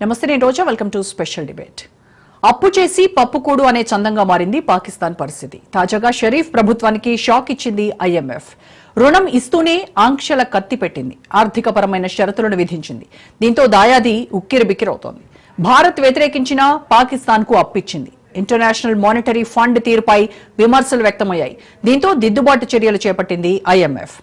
నమస్తే నేను Roja. Welcome to special debate. అప్పు చేసి పప్పుకూడు అనే చందంగా మారింది పాకిస్తాన్ పరిస్థితి. తాజాగా షరీఫ్ ప్రభుత్వానికి షాక్ ఇచ్చింది ఐఎంఎఫ్. రుణం ఇస్తూనే ఆంక్షల కత్తి పెట్టింది. ఆర్థికపరమైన షరతులను విధించింది. దీంతో దాయాది ఉక్కిరిబిక్కిరవుతోంది. భారత్ వ్యతిరేకించిన పాకిస్తాన్కు అప్పిచ్చింది. ఇంటర్నేషనల్ మానిటరీ ఫండ్ తీరుపై విమర్శలు వ్యక్తమయ్యాయి. దీంతో దిద్దుబాటు చర్యలు చేపట్టింది ఐఎంఎఫ్.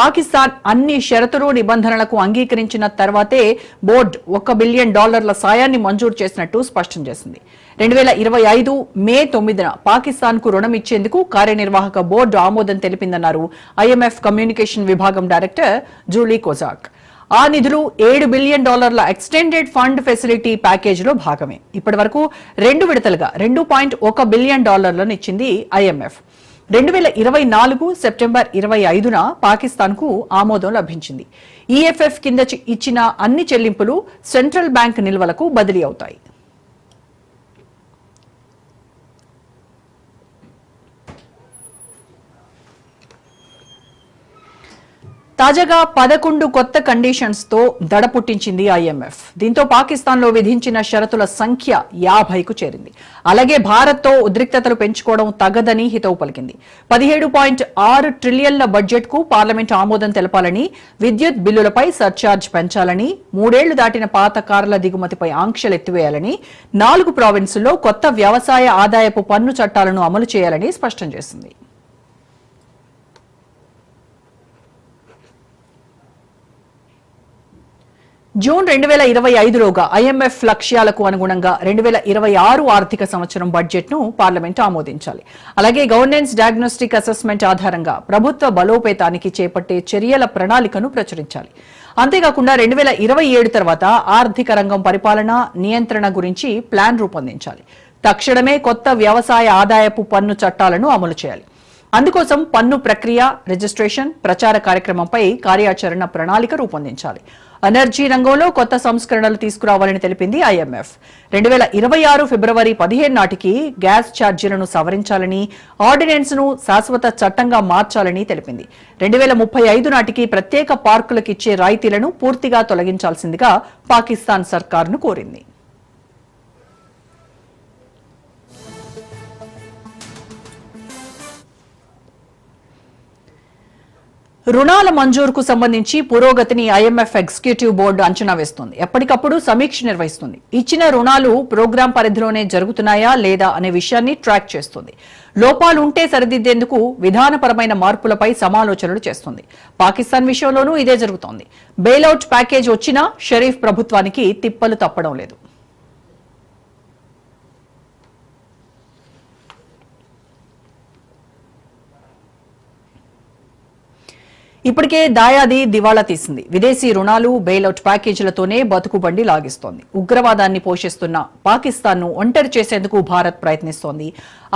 పాకిస్తాన్ అన్ని షరతులు నిబంధనలకు అంగీకరించిన తర్వాతే బోర్డు ఒక బిలియన్ డాలర్ల సాయాన్ని మంజూరు చేసినట్టు స్పష్టం చేసింది. రెండు వేల ఇరవై ఐదు మే తొమ్మిదిన పాకిస్తాన్కు రుణం ఇచ్చేందుకు కార్యనిర్వాహక బోర్డు ఆమోదం తెలిపిందన్నారు ఐఎంఎఫ్ కమ్యూనికేషన్ విభాగం డైరెక్టర్ జూలీ కోజాక్. ఆ నిధులు ఏడు బిలియన్ డాలర్ల ఎక్స్టెండెడ్ ఫండ్ ఫెసిలిటీ ప్యాకేజీలో భాగమే. ఇప్పటి వరకు రెండు విడతలుగా రెండు పాయింట్ ఒక బిలియన్ డాలర్లను ఇచ్చింది ఐఎంఎఫ్ రెండు వేల ఇరవై నాలుగు సెప్టెంబర్ ఇరవై ఐదున పాకిస్తాన్కు ఆమోదం లభించింది. ఈఎఫ్ఎఫ్ కింద ఇచ్చిన అన్ని చెల్లింపులు సెంట్రల్ బ్యాంక్ నిల్వలకు బదిలీ అవుతాయి. తాజాగా పదకొండు కొత్త కండిషన్స్తో దడ పుట్టించింది ఐఎంఎఫ్ దీంతో పాకిస్తాన్లో విధించిన షరతుల సంఖ్య యాభైకు చేరింది. అలాగే భారత్తో ఉద్రిక్తతలు పెంచుకోవడం తగదని హితవు పలికింది. పదిహేడు పాయింట్ ఆరు ట్రిలియన్ల బడ్జెట్కు పార్లమెంట్ ఆమోదం తెలపాలని విద్యుత్ బిల్లులపై సర్ఛార్జ్ పెంచాలని మూడేళ్ళు దాటిన పాత కార్ల దిగుమతిపై ఆంక్షలు ఎత్తివేయాలని నాలుగు ప్రావిన్సుల్లో కొత్త వ్యవసాయ ఆదాయపు పన్ను చట్టాలను అమలు చేయాలని స్పష్టం చేసింది. జూన్ రెండు వేల ఇరవై ఐదులోగా ఐఎంఎఫ్ లక్ష్యాలకు అనుగుణంగా రెండు వేల ఇరవై ఆరు ఆర్థిక సంవత్సరం బడ్జెట్ను పార్లమెంట్ ఆమోదించాలి. అలాగే గవర్నెన్స్ డయాగ్నోస్టిక్ అసెస్మెంట్ ఆధారంగా ప్రభుత్వ బలోపేతానికి చేపట్టే చర్యల ప్రణాళికను ప్రచురించాలి. అంతేకాకుండా రెండు వేల ఇరవై ఏడు తర్వాత ఆర్థిక రంగం పరిపాలన నియంత్రణ గురించి ప్లాన్ రూపొందించాలి. తక్షణమే కొత్త వ్యవసాయ ఆదాయపు పన్ను చట్టాలను అమలు చేయాలి. అందుకోసం పన్ను ప్రక్రియ రిజిస్ట్రేషన్ ప్రచార కార్యక్రమంపై కార్యాచరణ ప్రణాళిక రూపొందించాలి. ఎనర్జీ రంగంలో కొత్త సంస్కరణలు తీసుకురావాలని తెలిపింది ఐఎంఎఫ్. రెండు వేల ఇరవై ఆరు ఫిబ్రవరి పదిహేను నాటికి గ్యాస్ ఛార్జీలను సవరించాలని ఆర్డినెన్స్ను శాశ్వత చట్టంగా మార్చాలని తెలిపింది. రెండు వేల ముప్పై ఐదు నాటికి ప్రత్యేక పార్కులకు ఇచ్చే రాయితీలను పూర్తిగా తొలగించాల్సిందిగా పాకిస్తాన్ సర్కార్ను కోరింది. రుణాల మంజూరుకు సంబంధించి పురోగతిని ఐఎంఎఫ్ ఎగ్జిక్యూటివ్ బోర్డు అంచనా వేస్తుంది. ఎప్పటికప్పుడు సమీక్ష నిర్వహిస్తుంది. ఇచ్చిన రుణాలు ప్రోగ్రాం పరిధిలోనే జరుగుతున్నాయా లేదా అనే విషయాన్ని ట్రాక్ చేస్తుంది. లోపాలు ఉంటే సరిదిద్దేందుకు విధానపరమైన మార్పులపై సమాలోచనలు చేస్తుంది. పాకిస్తాన్ విషయంలోనూ ఇదే జరుగుతోంది. బెయిలౌట్ ప్యాకేజ్ వచ్చినా షరీఫ్ ప్రభుత్వానికి తిప్పలు తప్పడం లేదు. ఇప్పటికే దాయాది దివాళా తీసింది. విదేశీ రుణాలు బెయిలౌట్ ప్యాకేజీలతోనే బతుకుబండి లాగిస్తోంది. ఉగ్రవాదాన్ని పోషిస్తున్న పాకిస్తాన్ను ఒంటరి చేసేందుకు భారత్ ప్రయత్నిస్తోంది.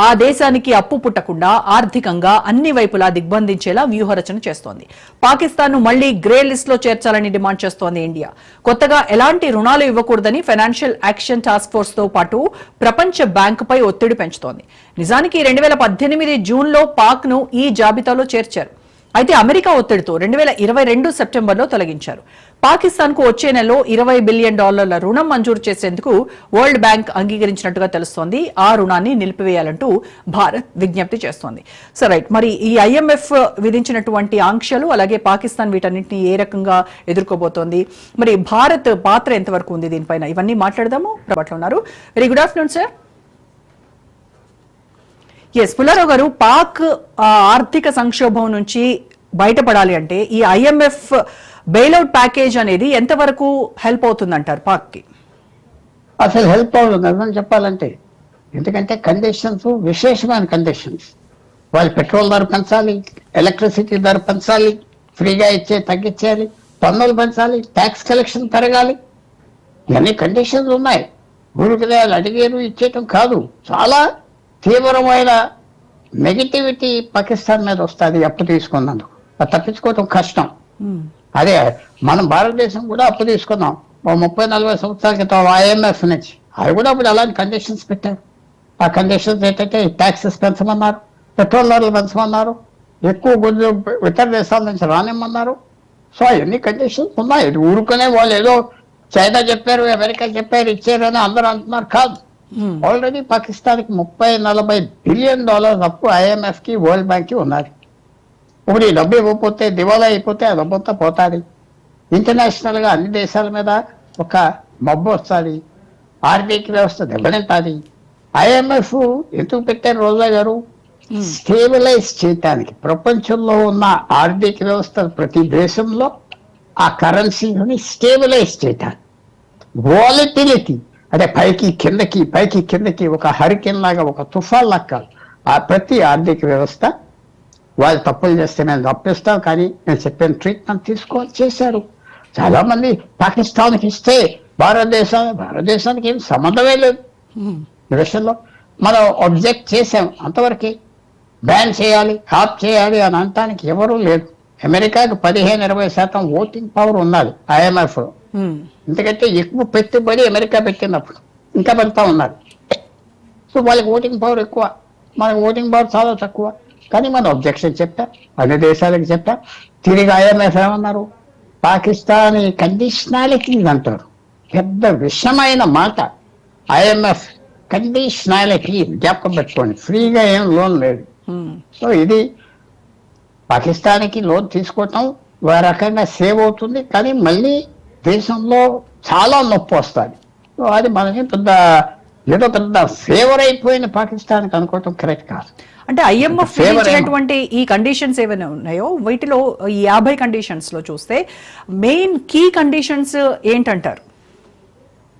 ఆ దేశానికి అప్పు పుట్టకుండా ఆర్థికంగా అన్ని వైపులా దిగ్బంధించేలా వ్యూహరచన చేస్తోంది. పాకిస్తాన్ను మళ్ళీ గ్రే లిస్ట్లో చేర్చాలని డిమాండ్ చేస్తోంది ఇండియా. కొత్తగా ఎలాంటి రుణాలు ఇవ్వకూడదని ఫైనాన్షియల్ యాక్షన్ టాస్క్ ఫోర్స్తో పాటు ప్రపంచ బ్యాంకు పై ఒత్తిడి పెంచుతోంది. నిజానికి రెండు వేల పద్దెనిమిది జూన్లో పాక్ను ఈ జాబితాలో చేర్చారు. అయితే అమెరికా ఒత్తిడితో రెండు వేల ఇరవై రెండు సెప్టెంబర్లో తొలగించారు. పాకిస్తాన్కు వచ్చే నెలలో ఇరవై బిలియన్ డాలర్ల రుణం మంజూరు చేసేందుకు వరల్డ్ బ్యాంక్ అంగీకరించినట్టుగా తెలుస్తోంది. ఆ రుణాన్ని నిలిపివేయాలంటూ భారత్ విజ్ఞప్తి చేస్తోంది. సో రైట్ మరి ఈ ఐఎంఎఫ్ విధించినటువంటి ఆంక్షలు అలాగే పాకిస్తాన్ వీటన్నింటినీ ఏ రకంగా ఎదుర్కోబోతోంది? మరి భారత్ పాత్ర ఎంతవరకు ఉంది దీనిపైన? ఇవన్నీ మాట్లాడదాము. ఉన్నారు. Very good afternoon sir. S Pullarao garu Pak ఆర్థిక సంక్షోభం నుంచి బయటపడాలి అంటే ఈ ఐఎంఎఫ్ బెయిల్అవుట్ ప్యాకేజ్ అనేది ఎంతవరకు హెల్ప్ అవుతుందంటారు పాక్కి అసలు హెల్ప్ అవుతుంది నిజం చెప్పాలంటే ఎందుకంటే కండిషన్స్ విశేషమైన కండిషన్స్ వాళ్ళు పెట్రోల్ ధర పెంచాలి ఎలక్ట్రిసిటీ ధర పెంచాలి ఫ్రీగా ఇచ్చే తగ్గించాలి పన్నులు పెంచాలి ట్యాక్స్ కలెక్షన్ పెరగాలి. ఇవన్నీ కండిషన్స్ ఉన్నాయి. ఊరికి వాళ్ళు అడిగారు ఇచ్చేయటం కాదు. చాలా తీవ్రమైన నెగిటివిటీ పాకిస్తాన్ మీద వస్తుంది అప్పు తీసుకున్నందుకు. అది తప్పించుకోవటం కష్టం. అదే మనం భారతదేశం కూడా అప్పు తీసుకున్నాం. ఓ ముప్పై నలభై సంవత్సరాల క్రితం ఐఎంఎఫ్ నుంచి. అవి కూడా ఇప్పుడు అలాంటి కండిషన్స్ పెట్టారు. ఆ కండిషన్స్ ఏంటంటే ట్యాక్సెస్ పెంచమన్నారు పెట్రోల్ ధరలు పెంచమన్నారు ఎక్కువ గుడ్లు ఇతర దేశాల నుంచి రానిమ్మన్నారు. సో అవన్నీ కండిషన్స్ ఉన్నాయి? ఇది ఊరుకునే వాళ్ళు ఏదో చైనా చెప్పారు అమెరికా చెప్పారు ఇచ్చారని అందరూ అంటున్నారు. కాదు. Hmm. ఆల్రెడీ పాకిస్తాన్కి ముప్పై నలభై బిలియన్ డాలర్స్ అప్పు ఐఎంఎఫ్కి వరల్డ్ బ్యాంక్కి ఉన్నది. ఇప్పుడు ఈ డబ్బు ఇవ్వకపోతే దివాలా అయిపోతే ఆ డబ్బంతా పోతుంది. ఇంటర్నేషనల్గా అన్ని దేశాల మీద ఒక మబ్బు వస్తుంది. ఆర్థిక వ్యవస్థ దెబ్బతింటుంది. ఐఎంఎఫ్ ఎందుకు పెట్టారు రోజా గారు? స్టేబిలైజ్ చేయటానికి. ప్రపంచంలో ఉన్న ఆర్థిక వ్యవస్థ ప్రతి దేశంలో ఆ కరెన్సీని స్టేబిలైజ్ చేయటానికి. వాలిటిలిటీ అంటే పైకి కిందకి పైకి కిందకి ఒక హరికెన్ లాగా ఒక తుఫాన్ లాగా ఆ ప్రతి ఆర్థిక వ్యవస్థ వాళ్ళు తప్పులు చేస్తే నేను తప్పిస్తాం కానీ నేను చెప్పిన ట్రీట్మెంట్ తీసుకోవాలి చేశారు. చాలా మంది పాకిస్తాన్కి ఇస్తే భారతదేశం భారతదేశానికి ఏం సంబంధమే లేదు. విషయంలో మనం అబ్జెక్ట్ చేసాం అంతవరకే. బ్యాన్ చేయాలి ఆప్ చేయాలి అని అనటానికి ఎవరూ లేదు అమెరికాకి పదిహేను ఇరవై శాతం ఓటింగ్ పవర్ ఉన్నది ఐఎంఎఫ్ Hmm. ఎందుకంటే ఎక్కువ పెట్టుబడి అమెరికా పెట్టినప్పుడు ఇంకా పెడతా ఉన్నారు. సో వాళ్ళకి ఓటింగ్ పవర్ ఎక్కువ. మనకి ఓటింగ్ పవర్ చాలా తక్కువ. కానీ మనం అబ్జెక్షన్ చెప్పాం అన్ని దేశాలకు చెప్పాం తిరిగి ఐఎంఎఫ్ ఏమన్నారు? పాకిస్తాన్ కండిషనాలిటీ అంటారు. పెద్ద విషమైన మాట. ఐఎంఎఫ్ కండిషనాలిటీ జ్ఞాపకం పెట్టుకోండి. ఫ్రీగా ఏం లోన్ లేదు. సో ఇది పాకిస్తాన్కి లోన్ తీసుకోవటం రకంగా సేవ్ అవుతుంది. కానీ మళ్ళీ దేశంలో చాలా నొప్పి వస్తుంది. అది మనకి పెద్ద ఏదో పెద్ద ఫేవర్ అయిపోయిన పాకిస్తాన్కి అనుకోవటం కరెక్ట్ కాదు. అంటే ఐఎంఎఫ్. విధించినటువంటి ఈ కండిషన్స్ ఏమైనా ఉన్నాయో? వీటిలో ఈ యాభై కండిషన్స్లో చూస్తే మెయిన్ కీ కండిషన్స్ ఏంటంటారు?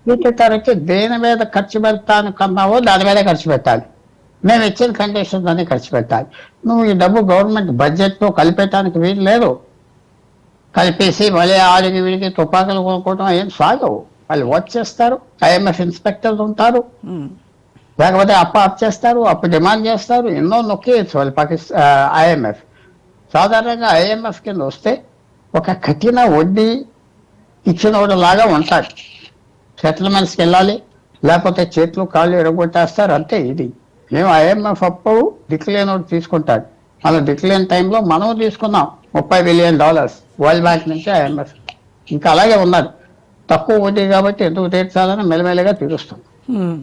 వీటికి దేని మీద ఖర్చు పెడతాను కన్నావో దాని మీద ఖర్చు పెట్టాలి. మేము ఇచ్చిన కండిషన్స్ అన్ని ఖర్చు పెట్టాలి. నువ్వు ఈ డబ్బు గవర్నమెంట్ బడ్జెట్లో కలిపేయటానికి వీలు లేదు. కలిపేసి మళ్ళీ ఆడికి వీడికి తుపాకులు కొనుక్కోవడం ఏం సాగవు. వాళ్ళు వాచ్ చేస్తారు ఐఎంఎఫ్ ఇన్స్పెక్టర్లు ఉంటారు. లేకపోతే అప్పు అప్ చేస్తారు అప్పు డిమాండ్ చేస్తారు ఎన్నో నొక్కేయచ్చు వాళ్ళు పాకిస్తాన్ ఐఎంఎఫ్. సాధారణంగా ఐఎంఎఫ్ కింద వస్తే ఒక కఠిన వడ్డీ ఇచ్చిన లాగా ఉంటాడు సెటిల్మెంట్స్కి వెళ్ళాలి లేకపోతే చేతులు కాళ్ళు ఎరగొట్టేస్తారు అంతే ఇది. మేము ఐఎంఎఫ్ అప్పు దిక్కులేనోడు తీసుకుంటాడు మన దిక్కులేని టైంలో మనం తీసుకున్నాం ముప్పై బిలియన్ డాలర్స్ వరల్డ్ బ్యాంక్ నుంచి ఐఎంఎఫ్ ఇంకా అలాగే ఉన్నారు. తక్కువ వడ్డీ కాబట్టి ఎందుకు తీర్చాలని మెల్లమెల్లగా తీరుస్తుంది Hmm.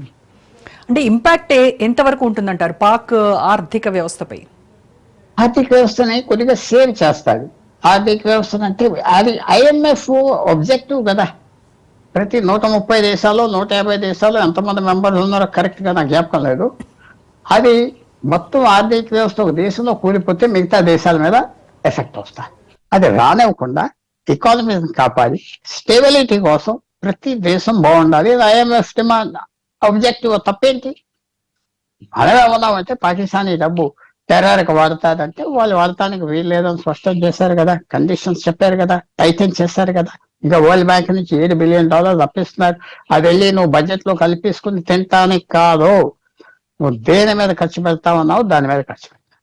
అంటే ఇంపాక్ట్ ఎంతవరకు ఉంటుందంటారు పాక్ ఆర్థిక వ్యవస్థపై? ఆర్థిక వ్యవస్థని కొద్దిగా సేవ్ చేస్తాడు ఆర్థిక వ్యవస్థను అంటే అది ఐఎంఎఫ్ ఆబ్జెక్టివ్ కదా. ప్రతి నూట ముప్పై దేశాలు నూట యాభై దేశాలు ఎంతమంది మెంబర్స్ ఉన్నారో కరెక్ట్గా నాకు జ్ఞాపకం లేదు. అది మొత్తం ఆర్థిక వ్యవస్థ ఒక దేశంలో కూలిపోతే మిగతా దేశాల మీద ఎఫెక్ట్ వస్తాయి అది రానివ్వకుండా ఎకానమీని కాపాడి స్టెబిలిటీ కోసం ప్రతి దేశం బాగుండాలి. ఐఎంఎఫ్ డిమాండ్ అబ్జెక్టివ్ తప్పేంటి? మనమే ఉన్నామంటే పాకిస్తానీ డబ్బు టెర్రర్కి వాడతారంటే వాళ్ళు వాడటానికి వీలు లేదని స్పష్టం చేశారు కదా. కండిషన్స్ చెప్పారు కదా. టైటన్ చేశారు కదా. ఇంకా వరల్డ్ బ్యాంక్ నుంచి ఏడు బిలియన్ డాలర్లు అప్పిస్తున్నారు. అది వెళ్ళి నువ్వు బడ్జెట్లో కల్పించుకుని తినటానికి కాదు. నువ్వు దేని మీద ఖర్చు పెడతా ఉన్నావు దాని మీద ఖర్చు పెడతా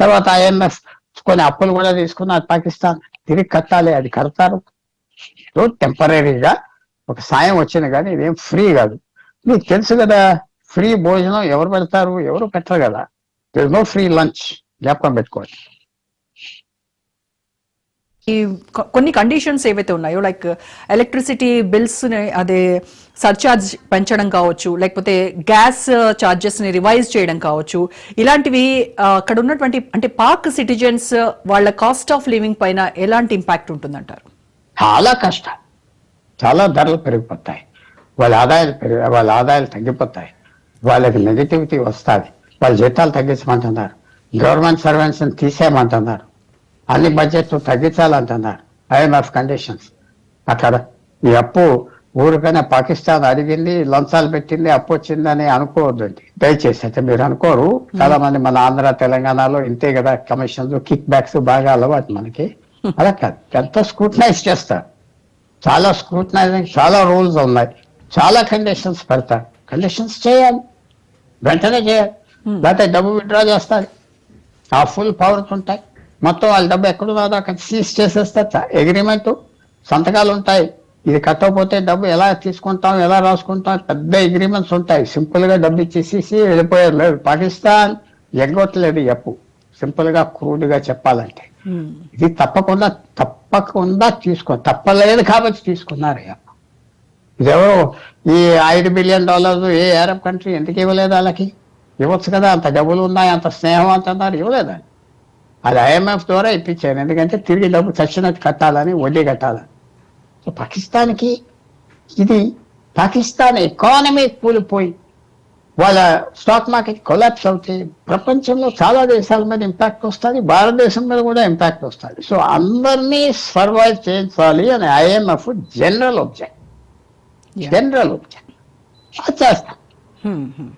తర్వాత ఐఎంఎఫ్ కొన్ని అప్పులు కూడా తీసుకున్నారు పాకిస్తాన్ తిరిగి కట్టాలి అది కడతారు. టెంపరీగా ఒక సాయం వచ్చింది కానీ ఇదేం ఫ్రీ కాదు. నీకు తెలుసు కదా ఫ్రీ భోజనం ఎవరు పెడతారు ఎవరు పెట్టరు కదా. నో ఫ్రీ లంచ్ జ్ఞాపకం పెట్టుకోవాలి. కొన్ని కండిషన్స్ ఏవైతే ఉన్నాయో లైక్ ఎలక్ట్రిసిటీ బిల్స్ అదే సర్చార్జ్ పెంచడం కావచ్చు లేకపోతే గ్యాస్ చార్జెస్ని రివైజ్ చేయడం కావచ్చు ఇలాంటివి అక్కడ ఉన్నటువంటి అంటే పాక్ సిటిజన్స్ వాళ్ళ కాస్ట్ ఆఫ్ లివింగ్ పైన ఎలాంటి ఇంపాక్ట్ ఉంటుందంటారు? చాలా కష్టం చాలా ధరలు పెరిగిపోతాయి. వాళ్ళ ఆదాయాలు పెరిగి వాళ్ళ ఆదాయాలు తగ్గిపోతాయి. వాళ్ళకి నెగిటివిటీ వస్తుంది. వాళ్ళ జీతాలు తగ్గించమంటున్నారు. Government servants తీసేయమంటున్నారు. అన్ని బడ్జెట్ తగ్గించాలంటున్నారు. ఐఎంఎఫ్ కండిషన్స్ అక్కడ ఈ అప్పు ఊరికైనా పాకిస్తాన్ అడిగింది లంచాలు పెట్టింది అప్పు వచ్చిందని అనుకోవద్దండి. దయచేసి అయితే మీరు అనుకోరు. చాలా మంది మన ఆంధ్ర తెలంగాణలో ఇంతే కదా కమిషన్స్ కిక్ బ్యాక్స్ బాగా అలవాటు మనకి. అలా కాదు. ఎంత స్క్రూటనైజ్ చేస్తారు? చాలా స్క్రూటనైజింగ్ చాలా రూల్స్ ఉన్నాయి. చాలా కండిషన్స్ పెడతారు. కండిషన్స్ చేయాలి. వెంటనే చేయాలి. లేకపోతే డబ్బు విత్డ్రా చేస్తారు. ఆ ఫుల్ పవర్స్ ఉంటాయి. మొత్తం వాళ్ళ డబ్బు ఎక్కడున్నదో అక్కడ సీజ్ చేసేస్తారు అగ్రిమెంట్ సంతకాలు ఉంటాయి ఇది కట్టకపోతే డబ్బు ఎలా తీసుకుంటాం ఎలా రాసుకుంటాం పెద్ద అగ్రిమెంట్స్ ఉంటాయి. సింపుల్గా డబ్బు ఇచ్చేసేసి వెళ్ళిపోయారు. లేదు పాకిస్తాన్ ఎగ్గొట్టలేదు ఈ అప్పు. సింపుల్గా క్రూడ్గా చెప్పాలంటే ఇది తప్పకుండా తప్పకుండా తీసుకో తప్పలేదు కాబట్టి తీసుకున్నారు ఈ అప్పు. ఇదెవరు ఈ ఐదు బిలియన్ డాలర్స్ ఏ అరబ్ కంట్రీ ఎందుకు ఇవ్వలేదు వాళ్ళకి? ఇవ్వచ్చు కదా అంత డబ్బులు ఉన్నాయి అంత స్నేహం అంత అన్నారు ఇవ్వలేదు? అది ఐఎంఎఫ్ ద్వారా ఇప్పించాను. ఎందుకంటే తిరిగి డబ్బు చచ్చినట్టు కట్టాలని వడ్డీ కట్టాలని. సో పాకిస్తాన్కి ఇది పాకిస్తాన్ ఎకానమీ కూలిపోయి వాళ్ళ స్టాక్ మార్కెట్ కొలాప్స్ అవుతే ప్రపంచంలో చాలా దేశాల మీద ఇంపాక్ట్ వస్తుంది భారతదేశం మీద కూడా ఇంపాక్ట్ వస్తుంది. సో అందరినీ సర్వైవ్ చేయించాలి అని IMF general Yeah. General object అది చేస్తాం. హ్మ్, హ్మ్.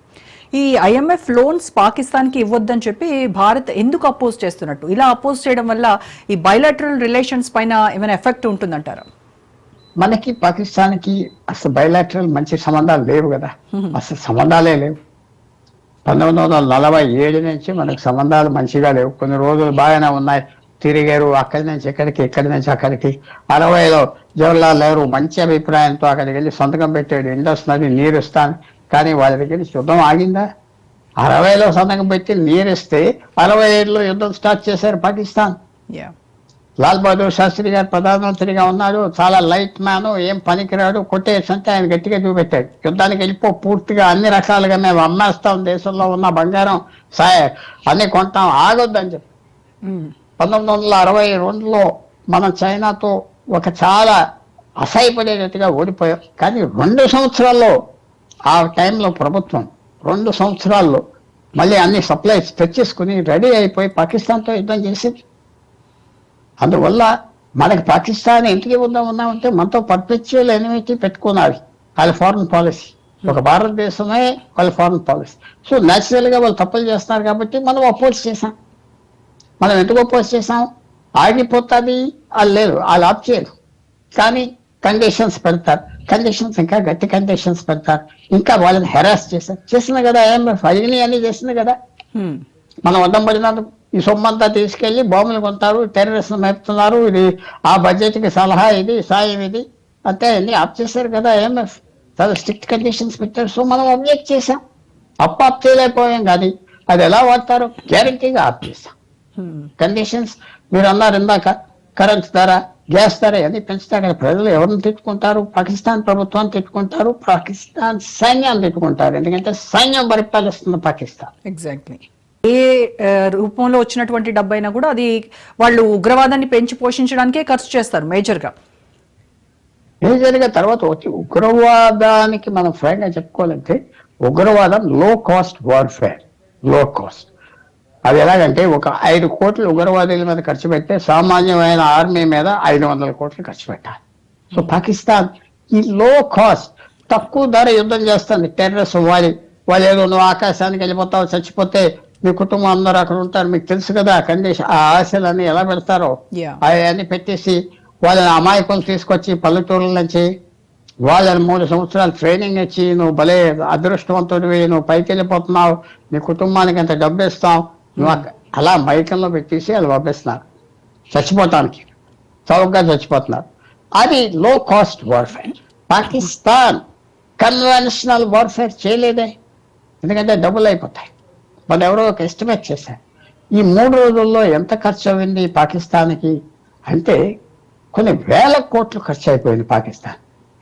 ఈ ఐఎంఎఫ్ లోన్స్ పాకిస్తాన్కి ఇవ్వద్దని చెప్పి భారత్ ఎందుకు అపోజ్ చేస్తున్నట్టు? ఇలా అపోజ్ చేయడం వల్ల ఈ బయలాటరల్ రిలేషన్స్ పైన ఏమైనా ఎఫెక్ట్ ఉంటుందంటారా? మనకి పాకిస్తాన్కి అసలు బయలాటరల్ మంచి సంబంధాలు లేవు కదా. అసలు సంబంధాలే లేవు. పంతొమ్మిది వందల నలభై ఏడు నుంచి మనకు సంబంధాలు మంచిగా లేవు. కొన్ని రోజులు బాగానే ఉన్నాయి. తిరిగారు అక్కడి నుంచి ఇక్కడికి ఇక్కడి నుంచి అక్కడికి. అరవైలో జవహర్లాల్ నెహ్రూ మంచి అభిప్రాయంతో అక్కడికి వెళ్ళి సంతకం పెట్టాడు. ఇండస్ నది నీరు ఇస్తాను కానీ వాళ్ళ దగ్గర యుద్ధం ఆగిందా? అరవైలో సంతకం పెట్టి నీరు ఇస్తే అరవై ఏడులో యుద్ధం స్టార్ట్ చేశారు పాకిస్తాన్. లాల్ బహదూర్ శాస్త్రి గారు ప్రధానమంత్రిగా ఉన్నాడు చాలా లైట్ మ్యాన్ ఏం పనికిరాడు కొట్టేసంటే ఆయన గట్టిగా చూపెట్టాడు. యుద్ధానికి వెళ్ళిపో పూర్తిగా అన్ని రకాలుగా మేము అమ్మేస్తాం దేశంలో ఉన్న బంగారం సాయ అన్ని కొంటాం ఆగొద్దని చెప్పి. పంతొమ్మిది వందల అరవై రెండులో మనం చైనాతో ఒక చాలా అసహ్యపడేటట్టుగా ఓడిపోయాం. కానీ రెండు సంవత్సరాల్లో ఆ టైంలో ప్రభుత్వం రెండు సంవత్సరాల్లో మళ్ళీ అన్ని సప్లైస్ తెచ్చేసుకుని రెడీ అయిపోయి పాకిస్తాన్తో యుద్ధం చేసింది. అందువల్ల మనకి పాకిస్తాన్ ఎందుకు ఉందా ఉన్నామంటే మనతో పర్పెచువల్ ఎనిమిటీ పెట్టుకున్నారు వాళ్ళ ఫారెన్ పాలసీ ఒక భారతదేశమే వాళ్ళ ఫారెన్ పాలసీ సో న్యాచురల్గా వాళ్ళు తప్పులు చేస్తున్నారు కాబట్టి మనం అపోజ్ చేసాం మనం ఎందుకు అపోజ్ చేసాం ఆగిపోతుంది వాళ్ళు లేదు వాళ్ళు ఆప్ చేయరు కానీ కండిషన్స్ పెడతారు. కండిషన్స్ ఇంకా గట్టి కండిషన్స్ పెడతారు ఇంకా వాళ్ళని హెరాస్ చేశారు. చేసింది కదా ఐఎంఎఫ్ అడిగినాయి అన్ని చేసింది కదా. మనం అడ్డం పడినందుకు ఈ సొమ్మంతా తీసుకెళ్ళి బాంబులు కొంటారు టెర్రరిస్ట్ మేపుతున్నారు. ఇది ఆ బడ్జెట్కి సలహా ఇది సాయం ఇది. అంతే అన్ని ఆప్ చేశారు కదా ఐఎంఎఫ్ చాలా స్ట్రిక్ట్ కండిషన్స్ పెట్టారు. సో మనం అబ్జెక్ట్ చేసాం అప్ ఆప్ చేయలేకపోయాం కానీ అది ఎలా వాడతారో గ్యారంటీగా ఆప్ చేసాం కండిషన్స్ మీరు అన్నారు ఇందాక. కరెంట్ ధర గ్యాస్ ధర అన్ని పెంచితే అక్కడ ప్రజలు ఎవరిని తిట్టుకుంటారు? పాకిస్తాన్ ప్రభుత్వాన్ని తిట్టుకుంటారు? పాకిస్తాన్ సైన్యాన్ని తిట్టుకుంటారు. ఎందుకంటే సైన్యం పరిపాలిస్తుంది పాకిస్తాన్. ఎగ్జాక్ట్లీ ఏ రూపంలో వచ్చినటువంటి డబ్బు అయినా కూడా అది వాళ్ళు ఉగ్రవాదాన్ని పెంచి పోషించడానికే ఖర్చు చేస్తారు మేజర్గా మేజర్గా తర్వాత వచ్చి ఉగ్రవాదానికి మనం ఫ్రాంక్గా చెప్పుకోవాలంటే ఉగ్రవాదం లో కాస్ట్ వార్ఫేర్లో కాస్ట్ అది ఎలాగంటే ఒక ఐదు కోట్లు ఉగ్రవాదుల మీద ఖర్చు పెడితే సామాన్యమైన ఆర్మీ మీద ఐదు వందల కోట్లు ఖర్చు పెట్టాలి. సో పాకిస్తాన్ ఈ లో కాస్ట్ తక్కువ ధర యుద్ధం చేస్తుంది. టెర్రస్ వాళ్ళు వాళ్ళు ఏదో నువ్వు ఆకాశానికి వెళ్ళిపోతావు చచ్చిపోతే మీ కుటుంబం అందరూ అక్కడ ఉంటారు. మీకు తెలుసు కదా కండిషన్ ఆ ఆశలన్నీ ఎలా పెడతారో. అవన్నీ పెట్టేసి వాళ్ళని అమాయకులు తీసుకొచ్చి పల్లెటూరుల నుంచి వాళ్ళని మూడు సంవత్సరాలు ట్రైనింగ్ ఇచ్చి నువ్వు భలే అదృష్టవంతుడివి నువ్వు పైకి వెళ్ళిపోతున్నావు నీ కుటుంబానికి ఎంత డబ్బు ఇస్తావు నువ్వు అలా మైకంలో పెట్టేసి వాళ్ళు పంపిస్తున్నారు. చచ్చిపోతానికి. చౌకగా చచ్చిపోతున్నారు. అది low cost warfare Pakistan conventional warfare చేయలేదే. ఎందుకంటే డబ్బులు అయిపోతాయి. వాళ్ళు ఎవరో ఒక ఎస్టిమేట్ చేశారు. ఈ మూడు రోజుల్లో ఎంత ఖర్చు అయింది పాకిస్తాన్కి? అంటే కొన్ని వేల కోట్లు ఖర్చు అయిపోయింది పాకిస్తాన్.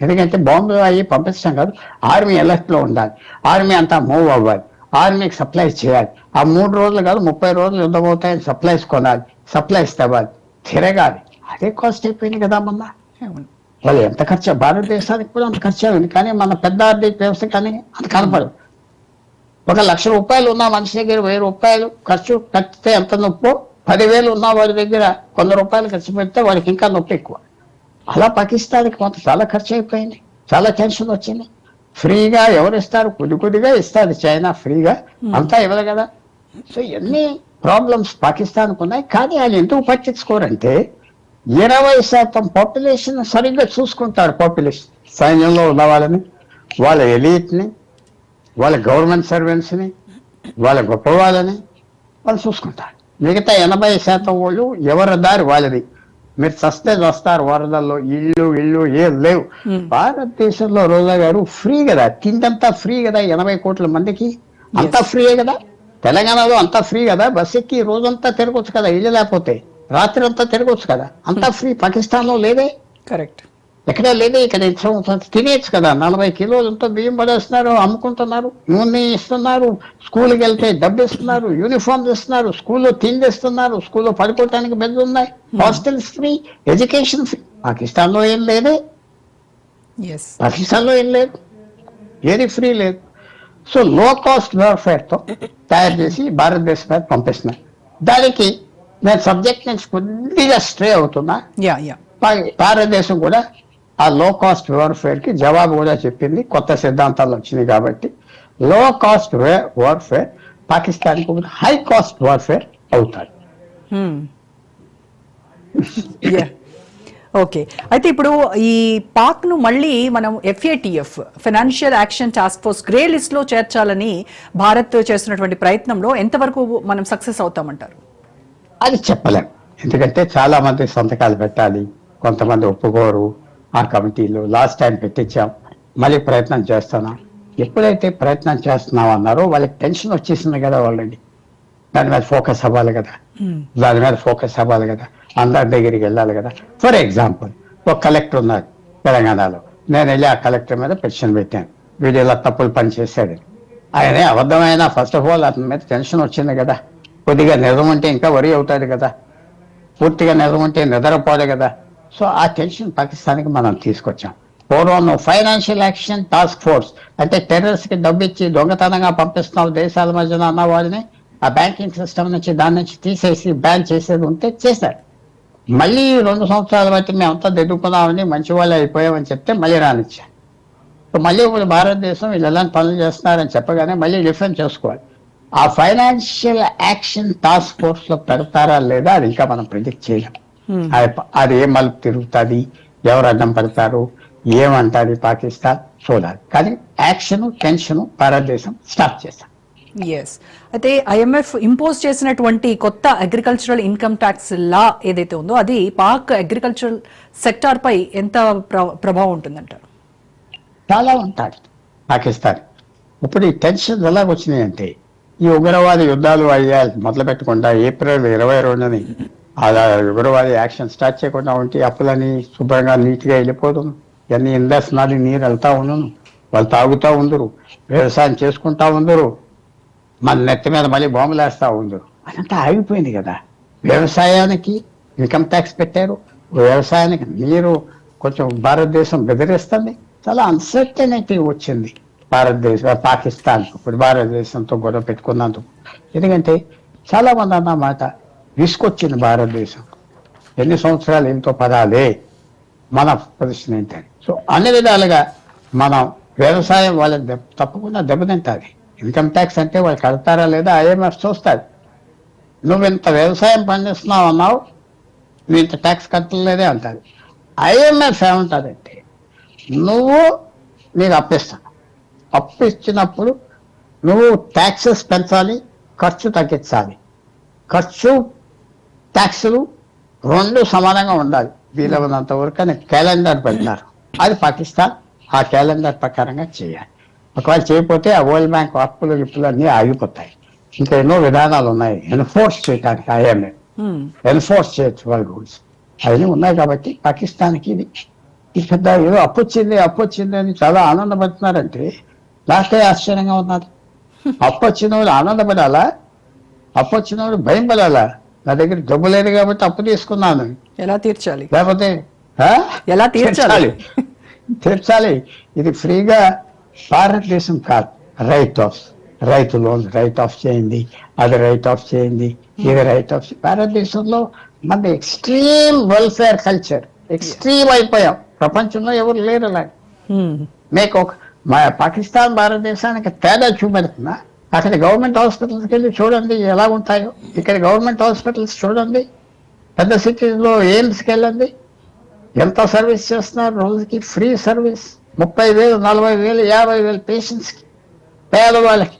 ఎందుకంటే బాంబు అయ్యి పంపించడం కాదు ఆర్మీ ఎలర్ట్లో లో ఉండాలి. ఆర్మీ అంతా మూవ్ అవ్వాలి. ఆర్మీకి సప్లైస్ చేయాలి. ఆ మూడు రోజులు కాదు ముప్పై రోజులు యుద్ధం అవుతాయని సప్లైస్ కొనాలి. సప్లైస్ తవ్వాలి. తిరగాలి. అదే కాస్ట్ అయిపోయింది కదా మొన్న. వాళ్ళు ఎంత ఖర్చు? భారతదేశానికి కూడా అంత ఖర్చు అయింది కానీ మన పెద్ద ఆర్థిక వ్యవస్థ కానీ అంత కనపడదు. ఒక లక్ష రూపాయలు ఉన్న మనిషి దగ్గర వెయ్యి రూపాయలు ఖర్చు కట్టితే ఎంత నొప్పో? పదివేలు ఉన్న వాడి దగ్గర వంద రూపాయలు ఖర్చు పెడితే వాడికి ఇంకా నొప్పి ఎక్కువ. అలా పాకిస్తాన్కి మొత్తం చాలా ఖర్చు అయిపోయింది. చాలా టెన్షన్ వచ్చింది. ఫ్రీగా ఎవరు ఇస్తారు కొద్ది కొద్దిగా ఇస్తారు. చైనా ఫ్రీగా. అంతా ఇవ్వదు కదా. సో ఇవన్నీ ప్రాబ్లమ్స్ పాకిస్తాన్కు ఉన్నాయి. కానీ వాళ్ళు ఎందుకు పట్టించుకోరంటే ఇరవై శాతం పాపులేషన్ సరిగ్గా చూసుకుంటారు పాపులేషన్. సైన్యంలో ఉన్న వాళ్ళని వాళ్ళ ఎలీట్ని వాళ్ళ గవర్నమెంట్ సర్వెంట్స్ని వాళ్ళ గొప్ప వాళ్ళని వాళ్ళు చూసుకుంటారు. మిగతా ఎనభై శాతం వాళ్ళు ఎవరి దారి వాళ్ళది. మీరు చస్తే వస్తారు వరదల్లో ఇల్లు ఇల్లు ఏం లేవు. భారతదేశంలో రోజా గారు ఫ్రీ కదా తిండంతా ఫ్రీ కదా ఎనభై కోట్ల మందికి? అంతా ఫ్రీయే కదా? తెలంగాణలో అంతా ఫ్రీ కదా? బస్ ఎక్కి రోజంతా తిరగొచ్చు కదా ఇల్లు లేకపోతే? రాత్రి అంతా తిరగొచ్చు కదా? అంతా ఫ్రీ? పాకిస్తాన్లో లేదే? కరెక్ట్. ఎక్కడా లేదు ఇక్కడ తినేయచ్చు కదా. నలభై కిలోలతో బియ్యం పడేస్తున్నారు? అమ్ముకుంటున్నారు. నూనె ఇస్తున్నారు. స్కూల్కి వెళ్తే డబ్బు ఇస్తున్నారు. యూనిఫామ్స్ ఇస్తున్నారు. స్కూల్లో తిండి ఇస్తున్నారు. స్కూల్లో పడుకోవటానికి బెడ్ ఉన్నాయి. Hostels free education free. పాకిస్తాన్లో ఏం లేదే. పాకిస్తాన్లో ఏం లేదు. ఏది ఫ్రీ లేదు. సో లో కాస్ట్తో తయారు చేసి భారతదేశం మీద పంపిస్తున్నారు. దానికి నేను సబ్జెక్ట్ నుంచి కొద్దిగా స్ట్రే అవుతున్నా. భారతదేశం కూడా ఆ లో కాస్ట్ వార్ఫేర్కి జవాబు కూడా చెప్పింది కొత్త సిద్ధాంతాలు వచ్చినాయి కాబట్టి. లో కాస్ట్ వార్ఫేర్ పాకిస్తాన్కు హై కాస్ట్ వార్ఫేర్ అవుతాయి. ఓకే అయితే ఇప్పుడు ఈ పాక్ను మళ్ళీ మనం FATF financial action task force grey లిస్ట్లో చేర్చాలని భారత్ చేస్తున్నటువంటి ప్రయత్నంలో ఎంతవరకు మనం సక్సెస్ అవుతామంటారు? అది చెప్పలేం. ఎందుకంటే చాలా మంది సంతకాలు పెట్టాలి కొంతమంది ఒప్పుకోరు ఆ కమిటీలో లాస్ట్ టైం పెట్టించాం. మళ్ళీ ప్రయత్నం చేస్తున్నాం ఎప్పుడైతే ప్రయత్నం చేస్తున్నాం అన్నారో వాళ్ళకి టెన్షన్ వచ్చేసింది కదా ఆల్రెడీ దాని మీద ఫోకస్ అవ్వాలి కదా. దాని మీద ఫోకస్ అవ్వాలి కదా. అందరి దగ్గరికి వెళ్ళాలి కదా. ఫర్ ఎగ్జాంపుల్ ఒక కలెక్టర్ ఉన్నారు తెలంగాణలో. నేను వెళ్ళి ఆ కలెక్టర్ మీద పెన్షన్ పెట్టాను. వీడు ఇలా తప్పులు పని చేశాడు. ఆయనే అబద్ధమైన ఫస్ట్ ఆఫ్ ఆల్ అతని మీద టెన్షన్ వచ్చింది కదా. కొద్దిగా నిజం ఉంటే ఇంకా వరి అవుతాడు కదా. పూర్తిగా నిజం ఉంటే నిద్రపోదు కదా. సో ఆ టెన్షన్ పాకిస్తాన్కి మనం తీసుకొచ్చాం. పూర్వం ఫైనాన్షియల్ యాక్షన్ టాస్క్ ఫోర్స్ అంటే టెర్రర్స్కి డబ్బు ఇచ్చి దొంగతనంగా పంపిస్తున్నావు దేశాల మధ్యన అన్న వారిని ఆ బ్యాంకింగ్ సిస్టమ్ నుంచి దాని నుంచి తీసేసి బ్యాన్ చేసేది ఉంటే చేశారు. మళ్ళీ రెండు సంవత్సరాల బట్టి మేమంతా దిద్దుకున్నామని మంచి వాళ్ళు అయిపోయామని చెప్తే మళ్ళీ రానిచ్చారు. మళ్ళీ ఇప్పుడు భారతదేశం వీళ్ళు ఎలాంటి పనులు చేస్తున్నారని చెప్పగానే మళ్ళీ డిఫెండ్ చేసుకోవాలి. ఆ ఫైనాన్షియల్ యాక్షన్ టాస్క్ ఫోర్స్లో పెడతారా లేదా అది ఇంకా మనం ప్రిడిక్ట్ చేయలేము అది ప- అది ఏ మలుపు తిరుగుతుంది? ఎవరు అడ్డం పడతారు? ఏమంటారు పాకిస్తాన్? చూడాలి. కానీ యాక్షన్ టెన్షన్ భారతదేశం స్టార్ట్ చేస్తాం ఎస్ అయితే ఐఎంఎఫ్ ఇంపోజ్ చేసినటువంటి కొత్త అగ్రికల్చరల్ ఇన్కమ్ ట్యాక్స్ లా ఏదైతే ఉందో అది పాక్ అగ్రికల్చరల్ సెక్టార్ పై ఎంత ప్ర- ప్రభావం ఉంటుందంటారు చాలా ఉంటాడు పాకిస్తాన్. ఇప్పుడు ఈ టెన్షన్ ఎలా వచ్చినాయంటే ఈ ఉగ్రవాద యుద్ధాలు అయ్యా మొదలు పెట్టకుండా ఏప్రిల్ ఇరవై రెండుని అలా ఉగ్రవాద యాక్షన్ స్టార్ట్ చేయకుండా ఉంటే అప్పులని శుభ్రంగా నీట్గా వెళ్ళిపోదును. ఇవన్నీ నాలుగు నీరు వెళ్తా ఉండను. వాళ్ళు తాగుతూ ఉందరు వ్యవసాయం చేసుకుంటా ఉందరు మన నెత్తి మీద మళ్ళీ బాంబులు ఉందరు అదంతా ఆగిపోయింది కదా. వ్యవసాయానికి ఇన్కమ్ ట్యాక్స్ పెట్టారు. వ్యవసాయానికి నీరు కొంచెం భారతదేశం బెదిరిస్తుంది. చాలా అన్సర్టనిటీ వచ్చింది. భారతదేశం పాకిస్తాన్ ఇప్పుడు భారతదేశంతో గొడవ పెట్టుకున్నందుకు. ఎందుకంటే చాలా మంది అన్నమాట తీసుకొచ్చింది భారతదేశం. ఎన్ని సంవత్సరాలు ఎంతో పదాలే మన ప్రదర్శన ఏంటని. సో అన్ని విధాలుగా మనం వ్యవసాయం వాళ్ళకి దెబ్బ తప్పకుండా దెబ్బతింటుంది. ఇన్కమ్ ట్యాక్స్ అంటే వాళ్ళు కడతారా లేదా ఐఎంఎఫ్ చూస్తుంది నువ్వు ఇంత వ్యవసాయం పండిస్తున్నావు అన్నావు నువ్వు ఇంత ట్యాక్స్ కట్టలేదే అంటుంది ఐఎంఎఫ్ ఏమంటుందంటే నువ్వు నీకు అప్పిస్తాను అప్పు ఇచ్చినప్పుడు నువ్వు ట్యాక్సెస్ పెంచాలి ఖర్చు తగ్గించాలి. ఖర్చు ట్యాక్సులు రెండు సమానంగా ఉండాలి. వీలైనంత వరకు అని క్యాలెండర్ పెట్టినారు. అది పాకిస్తాన్ ఆ క్యాలెండర్ ప్రకారంగా చేయాలి. ఒకవేళ చేయకపోతే ఆ వరల్డ్ బ్యాంక్ అప్పులు ఇప్పులు అన్నీ ఆగిపోతాయి. ఇంకా ఎన్నో విధానాలు ఉన్నాయి. ఎన్ఫోర్స్ చేయడానికి ఐఎంఏ. ఎన్ఫోర్స్ చేయొచ్చు వాళ్ళ రూల్స్. అవన్నీ ఉన్నాయి కాబట్టి పాకిస్తాన్కి ఇది పెద్ద ఏదో అప్పు వచ్చింది అప్పు వచ్చింది అని చాలా ఆనందపడుతున్నారంటే నాకే ఆశ్చర్యంగా ఉన్నది అప్పు వచ్చిన వాళ్ళు ఆనందపడాలా? అప్పు వచ్చిన వాళ్ళు భయం పడాలా నా దగ్గర డబ్బు లేదు కాబట్టి అప్పు తీసుకున్నాను. ఎలా తీర్చాలి? లేకపోతే? ఎలా తీర్చాలి? తీర్చాలి. ఇది ఫ్రీగా భారతదేశం కాదు. రైట్ ఆఫ్ రైతు లోన్ రైట్ ఆఫ్ చేయండి. అది రైట్ ఆఫ్ చేయండి. ఇది రైట్ ఆఫ్ భారతదేశంలో మన ఎక్స్ట్రీమ్ వెల్ఫేర్ కల్చర్ ఎక్స్ట్రీమ్ అయిపోయాం. ప్రపంచంలో ఎవరు లేరు అలా. మీకు ఒక మా పాకిస్తాన్ భారతదేశానికి తేడా చూపెడుతున్నా అక్కడ గవర్నమెంట్ హాస్పిటల్స్కి వెళ్ళి చూడండి ఎలా ఉంటాయో. ఇక్కడ గవర్నమెంట్ హాస్పిటల్స్ చూడండి. పెద్ద సిటీలో ఎయిమ్స్కి వెళ్ళండి. ఎంత సర్వీస్ చేస్తున్నారు? రోజుకి ఫ్రీ సర్వీస్. ముప్పై వేలు నలభై వేలు యాభై వేలు పేషెంట్స్కి పేదవాళ్ళకి.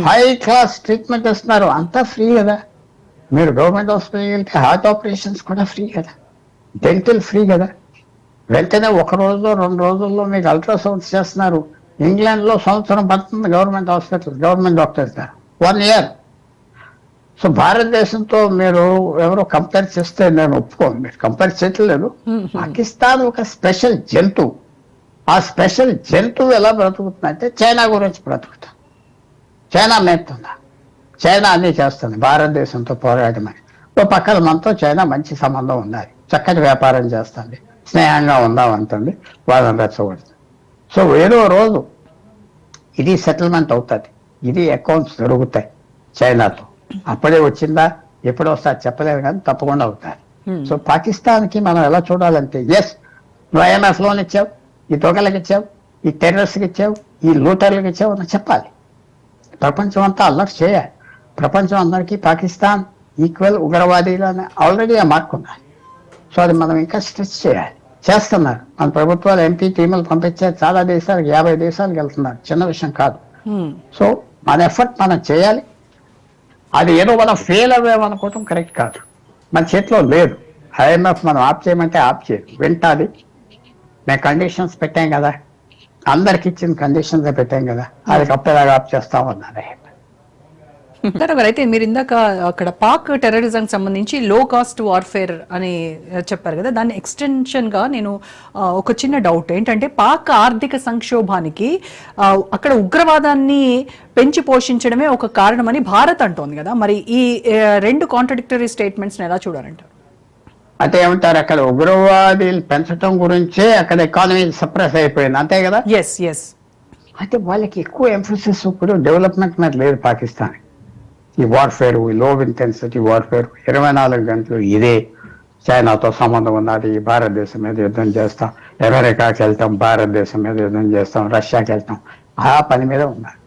హై క్లాస్ ట్రీట్మెంట్ ఇస్తున్నారు. అంతా ఫ్రీ కదా. మీరు గవర్నమెంట్ హాస్పిటల్కి వెళ్తే హార్ట్ ఆపరేషన్స్ కూడా ఫ్రీ కదా. డెంటల్ ఫ్రీ కదా. వెంటనే ఒక రోజులో రెండు రోజుల్లో మీకు అల్ట్రాసౌండ్స్ చేస్తున్నారు. ఇంగ్లాండ్లో సంవత్సరం పడుతుంది government hospital government doctors one year so భారతదేశంతో మీరు ఎవరో కంపేర్ చేస్తే నేను ఒప్పుకోను మీరు కంపేర్ చేయట్లేదు. పాకిస్తాన్ ఒక స్పెషల్ జంతువు ఆ స్పెషల్ జంతువు ఎలా బ్రతుకుతుందంటే చైనా గురించి బ్రతుకుతా చైనా మేపుతుందా? చైనా అన్ని చేస్తుంది భారతదేశంతో పోరాటమని ఓ పక్కన మనతో చైనా మంచి సంబంధం ఉన్నది చక్కటి వ్యాపారం చేస్తుంది స్నేహంగా ఉందాం అంటుంది వాళ్ళని రెచ్చగొడుతుంది. సో ఏదో రోజు ఇది సెటిల్మెంట్ అవుతుంది. ఇది అకౌంట్స్ దొరుకుతాయి చైనాతో అప్పుడే వచ్చిందా? ఎప్పుడు వస్తా చెప్పలేదు కానీ తప్పకుండా అవుతాయి. సో పాకిస్తాన్కి మనం ఎలా చూడాలంటే ఎస్ నువ్వు ఐఎంఎఫ్ లోన్ ఇచ్చావు ఈ దొంగలకు ఇచ్చావు ఈ టెర్రరిస్ట్కి ఇచ్చావు ఈ లూటర్లకు ఇచ్చావు అని చెప్పాలి. ప్రపంచం అంతా అలర్ట్ చేయాలి. ప్రపంచం అందరికీ పాకిస్తాన్ ఈక్వల్ ఉగ్రవాదీలు అని ఆల్రెడీ ఆ మార్క్ ఉన్నాయి సో అది మనం ఇంకా స్ట్రెచ్ చేయాలి. చేస్తున్నారు. మన ప్రభుత్వాలు ఎంపీ టీములు పంపించారు చాలా దేశాలకు యాభై దేశాలకు వెళ్తున్నారు. చిన్న విషయం కాదు. సో మన ఎఫర్ట్ మనం చేయాలి. అది ఏదో మనం ఫెయిల్ అవ్వామనుకోవటం కరెక్ట్ కాదు. మన చేతిలో లేదు. ఐఎంఎఫ్ మనం ఆప్ చేయమంటే ఆప్ చేయదు వింటాది. మేము కండిషన్స్ పెట్టాం కదా. అందరికి ఇచ్చిన కండిషన్స్ పెట్టాం కదా. అది కప్పేలాగా ఆప్ చేస్తామన్నారు గారు అయితే మీరు ఇందాక అక్కడ పాక్ టెర్రరిజం సంబంధించి లో కాస్ట్ వార్ఫేర్ అని చెప్పారు కదా. దాని ఎక్స్టెన్షన్గా నేను ఒక చిన్న డౌట్ ఏంటంటే పాక్ ఆర్థిక సంక్షోభానికి అక్కడ ఉగ్రవాదాన్ని పెంచి పోషించడమే ఒక కారణమని భారత్ అంటోంది కదా. మరి ఈ రెండు కాంట్రడిక్టరీ స్టేట్మెంట్స్ ఎలా చూడాలంటారు అంటే ఏమంటారు? అక్కడ ఉగ్రవాదీలు పెంచడం గురించే అక్కడ ఎకానమీ సప్రెస్ అయిపోయింది. అంతే కదా? ఎస్ ఎస్ అయితే వాళ్ళకి ఎక్కువ ఎంఫోసిస్ ఇప్పుడు డెవలప్మెంట్ మీద లేదు పాకిస్తాన్ ఈ వార్ఫేర్ ఈ లో ఇంటెన్సిటీ వార్ఫేర్ ఇరవై నాలుగు గంటలు ఇదే చైనాతో సంబంధం ఉన్నది. భారతదేశం మీద యుద్ధం చేస్తాం. అమెరికాకి వెళ్తాం భారతదేశం మీద యుద్ధం చేస్తాం రష్యాకి వెళ్తాం. ఆ పని మీద ఉన్నారు.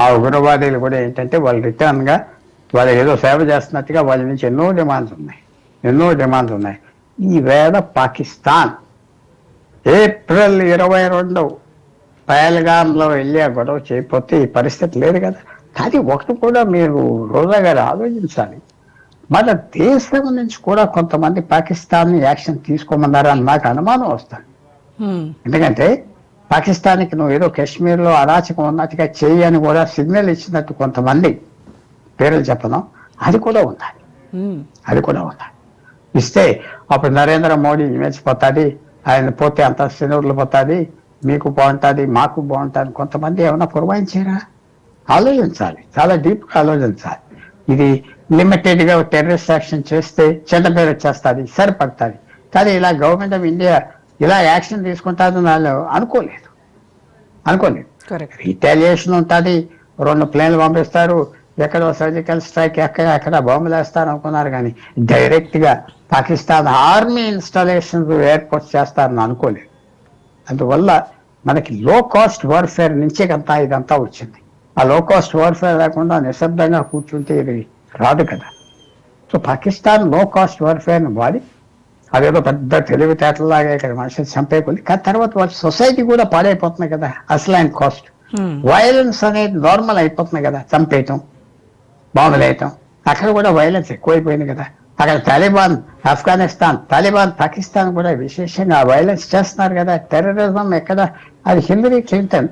ఆ ఉగ్రవాదీలు కూడా ఏంటంటే వాళ్ళు రిటర్న్గా వాళ్ళు ఏదో సేవ చేస్తున్నట్టుగా వాళ్ళ నుంచి ఎన్నో డిమాండ్స్ ఉన్నాయి. ఎన్నో డిమాండ్స్ ఉన్నాయి. ఈ వేళ పాకిస్తాన్ ఏప్రిల్ ఇరవై రెండు పహల్గాంలో వెళ్ళి ఆ గొడవ చేయకపోతే ఈ పరిస్థితి లేదు కదా. కానీ ఒకటి కూడా మీరు రోజా గారు ఆలోచించాలి. మన దేశం నుంచి కూడా కొంతమంది పాకిస్తాన్ యాక్షన్ తీసుకోమన్నారని నాకు అనుమానం వస్తుంది. ఎందుకంటే పాకిస్తాన్కి నువ్వు ఏదో కాశ్మీర్లో అరాచకం ఉన్నట్టుగా చెయ్యి అని కూడా సిగ్నల్ ఇచ్చినట్టు కొంతమంది పేర్లు చెప్పను. అది కూడా ఉండాలి. అది కూడా ఉండాలి. ఇస్తే అప్పుడు నరేంద్ర మోడీ ఇమేజ్ పోతుంది ఆయన పోతే అంత శ్రేణులు పోతుంది మీకు బాగుంటుంది మాకు బాగుంటుంది కొంతమంది ఏమైనా పురమాయించారా? ఆలోచించాలి. చాలా డీప్గా ఆలోచించాలి. ఇది లిమిటెడ్గా టెర్రరిస్ట్ యాక్షన్ చేస్తే చెడ్డ పేరు వచ్చేస్తుంది సరిపడుతుంది. కానీ ఇలా గవర్నమెంట్ ఆఫ్ ఇండియా ఇలా యాక్షన్ తీసుకుంటుందని వాళ్ళు అనుకోలేదు. అనుకోలేదు. రిటాలియేషన్ ఉంటుంది. రెండు ప్లేన్లు పంపిస్తారు. ఎక్కడో సర్జికల్ స్ట్రైక్ ఎక్కడ ఎక్కడ బాంబులు వేస్తారు అనుకున్నారు కానీ డైరెక్ట్గా పాకిస్తాన్ ఆర్మీ ఇన్స్టాలేషన్స్ ఏర్పాటు చేస్తారని అనుకోలేదు. అందువల్ల మనకి లో కాస్ట్ వార్ఫేర్ నుంచే అంతా ఇదంతా వచ్చింది. ఆ లో కాస్ట్ వార్ఫేర్ లేకుండా నిశ్శబ్దంగా కూర్చుంటే ఇది రాదు కదా. సో పాకిస్తాన్లో కాస్ట్ వార్ఫేర్ వాడి అదేదో పెద్ద తెలివితేటలాగా ఇక్కడ మనుషులు చంపేకుంది కానీ తర్వాత వాళ్ళ సొసైటీ కూడా పాడైపోతుంది కదా అసలైన కాస్ట్ హ్మ్. వైలెన్స్ అనేది నార్మల్ అయిపోతుంది కదా చంపేయటం బాంబులు వేయటం అక్కడ కూడా వైలెన్స్ ఎక్కువైపోయింది కదా. అక్కడ తాలిబాన్ ఆఫ్ఘనిస్తాన్ తాలిబాన్ పాకిస్తాన్ కూడా విశేషంగా వైలెన్స్ చేస్తున్నారు కదా. టెర్రరిజం ఎక్కడ అది హిల్లరీ క్లింటన్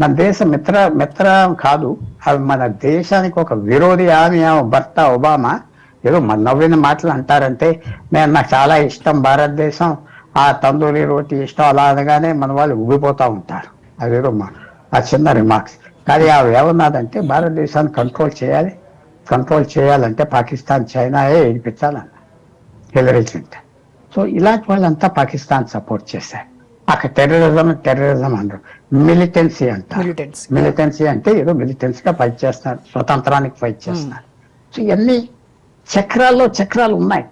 మన దేశ మిత్ర మిత్ర కాదు. అవి మన దేశానికి ఒక విరోధి ఆమె ఆమె భర్త ఒబామా. ఏదో మన నవ్విన మాటలు అంటారంటే నేను నాకు చాలా ఇష్టం భారతదేశం. ఆ తందూరి రోటి ఇష్టం అలా అనగానే మన వాళ్ళు ఉగిపోతూ ఉంటారు. అదేదో మా ఆ చిన్న రిమార్క్స్ కానీ అవి ఏమన్నదంటే భారతదేశాన్ని కంట్రోల్ చేయాలి. కంట్రోల్ చేయాలంటే పాకిస్తాన్ చైనాయే ఏడిపించాలన్న హిలరీ క్లింటన్. సో ఇలాంటి వాళ్ళంతా పాకిస్తాన్ సపోర్ట్ చేశారు. అక్కడ టెర్రరిజం టెర్రరిజం అన్నారు మిలిటెన్సీ అంటారు Militancy. మిలిటెన్సీ అంటే ఏదో మిలిటెన్సీ గా ఫైట్ చేస్తున్నారు. స్వతంత్రానికి ఫైట్ చేస్తున్నారు. సో ఇవన్నీ చక్రాల్లో చక్రాలు ఉన్నాయి.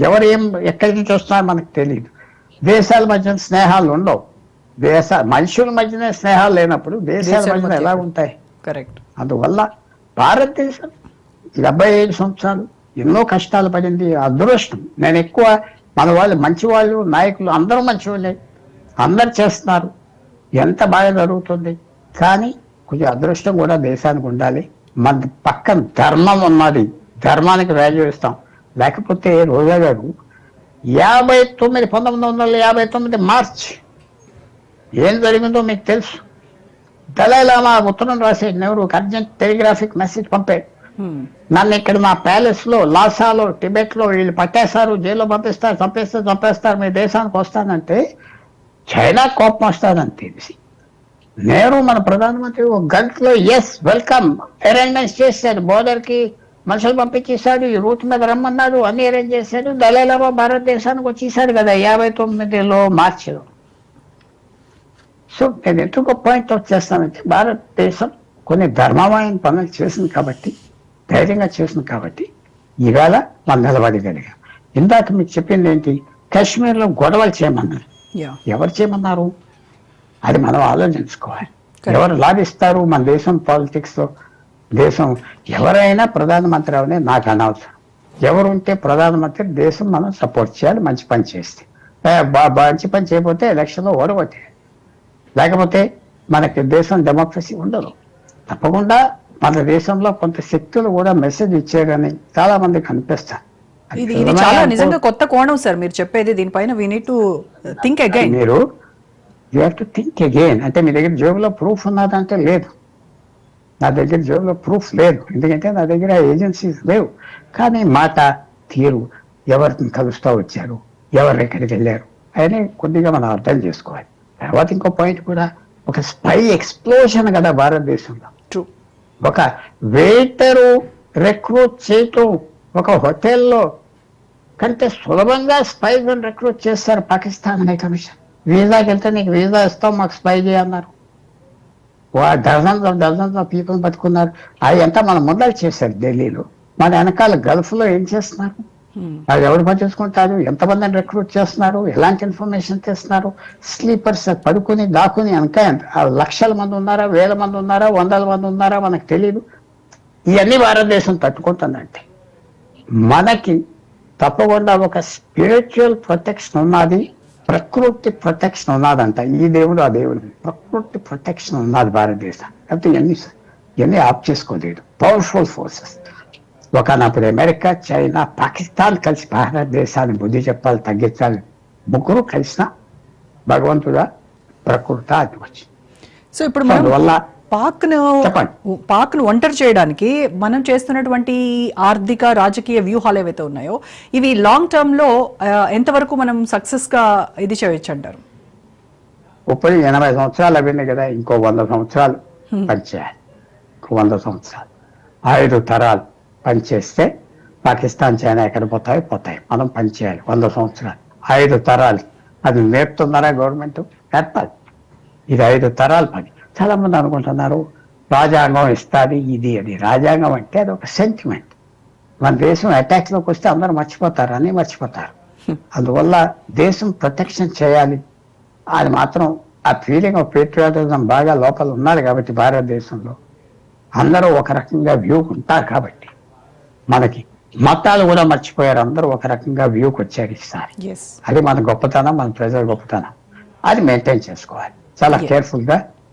ఎవరు ఏం ఎక్కడి నుంచి వస్తున్నారో మనకు తెలియదు దేశాల మధ్య స్నేహాలు ఉండవు. దేశ మనుషుల మధ్యనే స్నేహాలు లేనప్పుడు దేశాల మధ్యన మధ్య. ఎలా ఉంటాయి? కరెక్ట్. అందువల్ల భారతదేశం డెబ్బై ఐదు సంవత్సరాలు ఎన్నో కష్టాలు పడింది. అదృష్టం. నేను ఎక్కువ మన వాళ్ళు మంచి వాళ్ళు నాయకులు అందరూ మంచి వాళ్ళే. అందరు చేస్తున్నారు. ఎంత బాగా జరుగుతుంది? కానీ కొంచెం అదృష్టం కూడా దేశానికి ఉండాలి. మన పక్కన ధర్మం ఉన్నది. ధర్మానికి వాల్యూ ఇస్తాం. లేకపోతే రోజా గారు యాభై తొమ్మిది పంతొమ్మిది వందల యాభై తొమ్మిది మార్చ్ ఏం జరిగిందో మీకు తెలుసు. దళైలామా ఉత్తరం రాసే నెహ్రూ అర్జెంట్ టెలిగ్రాఫిక్ మెసేజ్ పంపాడు. నన్ను ఇక్కడ మా ప్యాలెస్లో లాసాలో టిబెట్లో వీళ్ళు పట్టేస్తారు జైల్లో పంపిస్తారు చంపేస్తారు చంపేస్తారు మీ దేశానికి వస్తానంటే చైనా కోపం వస్తుందని తెలిసి. నేను మన ప్రధానమంత్రి ఒక గంటలో ఎస్ వెల్కమ్ అరేంజ్మెంట్స్ చేశాడు బోర్డర్కి మనుషులు పంపించేశాడు. ఈ రూట్ మీద రమ్మన్నాడు. అన్ని అరేంజ్ చేశాడు. దళైలామా భారతదేశానికి వచ్చేసాడు కదా యాభై తొమ్మిదిలో మార్చిలో. సో నేను ఎందుకు పాయింట్ అవుట్ చేస్తానంటే భారతదేశం కొన్ని ధర్మమైన పనులు చేసింది కాబట్టి ధైర్యంగా చేసింది కాబట్టి ఈవేళ మనం నిలబడగలిగాం ఇందాక మీకు చెప్పింది ఏంటి? కాశ్మీర్లో గొడవలు చేయమన్నారు. ఎవరు చేయమన్నారు? అది మనం ఆలోచించుకోవాలి. ఎవరు లాభిస్తారు? మన దేశం పాలిటిక్స్ దేశం ఎవరైనా ప్రధానమంత్రి అవనే నాకు అనవసరం. ఎవరు ఉంటే ప్రధానమంత్రి దేశం మనం సపోర్ట్ చేయాలి మంచి పని చేస్తే. మంచి పని చేయకపోతే ఎలక్షన్లో ఓడగొట్టే లేకపోతే మనకి దేశం డెమోక్రసీ ఉండదు. తప్పకుండా మన దేశంలో కొంత శక్తులు కూడా మెసేజ్ ఇచ్చారని చాలా మంది కనిపిస్తారు. ఇది ఇది చాలా నిజంగా కొత్త కోణం సార్. మీరు చెప్పేది దీనిపైన we need to think again మీరు you have to think again అంటే మీ దగ్గర జేబులో ప్రూఫ్ ఉన్నదంటే లేదు. నా దగ్గర జేబులో ప్రూఫ్ లేదు. ఎందుకంటే నా దగ్గర ఏజెన్సీస్ లేవు. కానీ మాట తీరు ఎవరిని కలుస్తూ వచ్చారు ఎవరు ఎక్కడికి వెళ్ళారు అని కొద్దిగా మనం అర్థం చేసుకోవాలి. తర్వాత ఇంకో పాయింట్ కూడా ఒక స్పై ఎక్స్ప్లోషన్ కదా భారతదేశంలో. ఒక వెయిటరు రిక్రూట్ చేయటం ఒక హోటల్లో కంటే సులభంగా స్పైస్ రిక్రూట్ చేస్తారు పాకిస్తాన్ అనే కమిషన్. వీసాకి వెళ్తే నీకు వీసా ఇస్తాం మాకు spy చేయన్నారు dozens of dozens of people బతుకున్నారు. అది అంతా మన ముందర చేశారు ఢిల్లీలో. మన వెనకాల గల్ఫ్లో ఏం చేస్తున్నారు? అది ఎవరు పట్టించుకుంటారు? ఎంతమందిని రిక్రూట్ చేస్తున్నారు? ఎలాంటి ఇన్ఫర్మేషన్ తెస్తున్నారు? స్లీపర్స్ పడుకుని దాక్కుని వెనక ఎంత- లక్షల మంది ఉన్నారా? వేల మంది ఉన్నారా? వందల మంది ఉన్నారా? మనకు తెలియదు ఇవన్నీ భారతదేశం తట్టుకుంటుందంటే. మనకి తప్పకుండా ఒక స్పిరిచువల్ ప్రొటెక్షన్ ఉన్నది ప్రకృతి ప్రొటెక్షన్ ఉన్నదంట. ఈ దేవుడు ఆ దేవుడు. ప్రకృతి ప్రొటెక్షన్ ఉన్నది భారతదేశం. అయితే ఇవన్నీ ఇవన్నీ ఆప్ చేసుకోలేదు. పవర్ఫుల్ ఫోర్సెస్ ఒకనప్పుడు అమెరికా చైనా పాకిస్తాన్ కలిసి భారతదేశాన్ని బుద్ధి చెప్పాలి తగ్గించాలి. ముగ్గురు కలిసిన భగవంతుడా ప్రకృతి అది వచ్చి సో ఇప్పుడు మనం అందువల్ల పాక్ను చెప్పండి. పాక్ను ఒంటరి చేయడానికి మనం చేస్తున్నటువంటి ఆర్థిక రాజకీయ వ్యూహాలు ఏవైతే ఉన్నాయో ఇవి లాంగ్ టర్మ్లో ఆ, ఎంతవరకు మనం సక్సెస్గా ఇది చేయొచ్చు అంటారు? ఇప్పుడు ఎనభై సంవత్సరాలు అయింది కదా ఇంకో వంద సంవత్సరాలు పనిచేయాలి. ఇంకో వంద సంవత్సరాలు. ఐదు తరాలు పనిచేస్తే పాకిస్తాన్ చైనా ఎక్కడ పోతాయి పోతాయి. మనం పనిచేయాలి వంద సంవత్సరాలు. ఐదు తరాలు. అది నేర్పుతున్నారా గవర్నమెంట్? నేర్పాలి. ఇది ఐదు తరాల పని. చాలా మంది అనుకుంటున్నారు రాజ్యాంగం ఇస్తుంది ఇది అది. రాజ్యాంగం అంటే అది ఒక సెంటిమెంట్ మన దేశం అటాక్స్లోకి వస్తే అందరూ మర్చిపోతారు అని మర్చిపోతారు. అందువల్ల దేశం ప్రొటెక్షన్ చేయాలి. అది మాత్రం ఆ ఫీలింగ్ ఆఫ్ పేట్రియాటిజం బాగా లోపల ఉన్నారు కాబట్టి భారతదేశంలో. అందరూ ఒక రకంగా వ్యూ ఉంటారు కాబట్టి. మనకి మతాలు కూడా మర్చిపోయారు అందరూ ఒక రకంగా వ్యూకి వచ్చారు ఈసారి. అది మన గొప్పతనం మన ప్రజల గొప్పతనం. అది మెయింటైన్ చేసుకోవాలి. చాలా Yeah.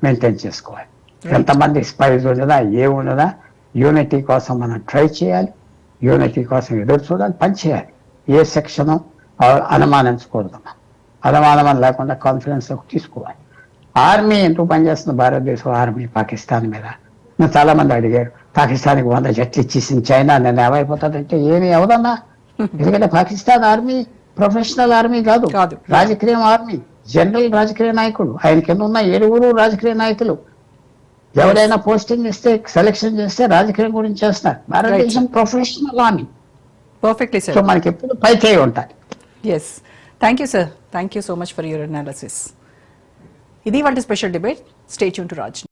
మెయింటైన్ చేసుకోవాలి. ఎంతమంది స్పైస్ ఉన్నదా ఏ ఉన్నదా యూనిటీ కోసం మనం ట్రై చేయాలి. యూనిటీ కోసం ఎదురు చూడాలి పని చేయాలి. ఏ సెక్షన్ అనుమానించకూడదు మనం. అనుమానం లేకుండా కాన్ఫిడెన్స్ తీసుకోవాలి. ఆర్మీ ఎందుకు పనిచేస్తుంది? భారతదేశం ఆర్మీ పాకిస్తాన్ మీద. చాలా మంది అడిగారు పాకిస్తాన్కి వంద జట్లు ఇచ్చేసింది చైనా నేను ఏమైపోతుందంటే ఏమి అవదన్నా ఎందుకంటే పాకిస్తాన్ ఆర్మీ ప్రొఫెషనల్ ఆర్మీ కాదు. కాదు. రాజకీయ ఆర్మీ జనరల్ రాజకీయ నాయకుడు. ఆయన కింద ఉన్న ఏడుగురు రాజకీయ నాయకులు. ఎవరైనా పోస్టింగ్ ఇస్తే సెలెక్షన్ చేస్తే రాజకీయం గురించి చేస్తారు. Bharatadesam professional army perfectly so sir మనకి ఎప్పుడు పై చేయి ఉంటాయి yes thank you sir thank you so much for your analysis ఇది వాటి special debate stay tune to Raj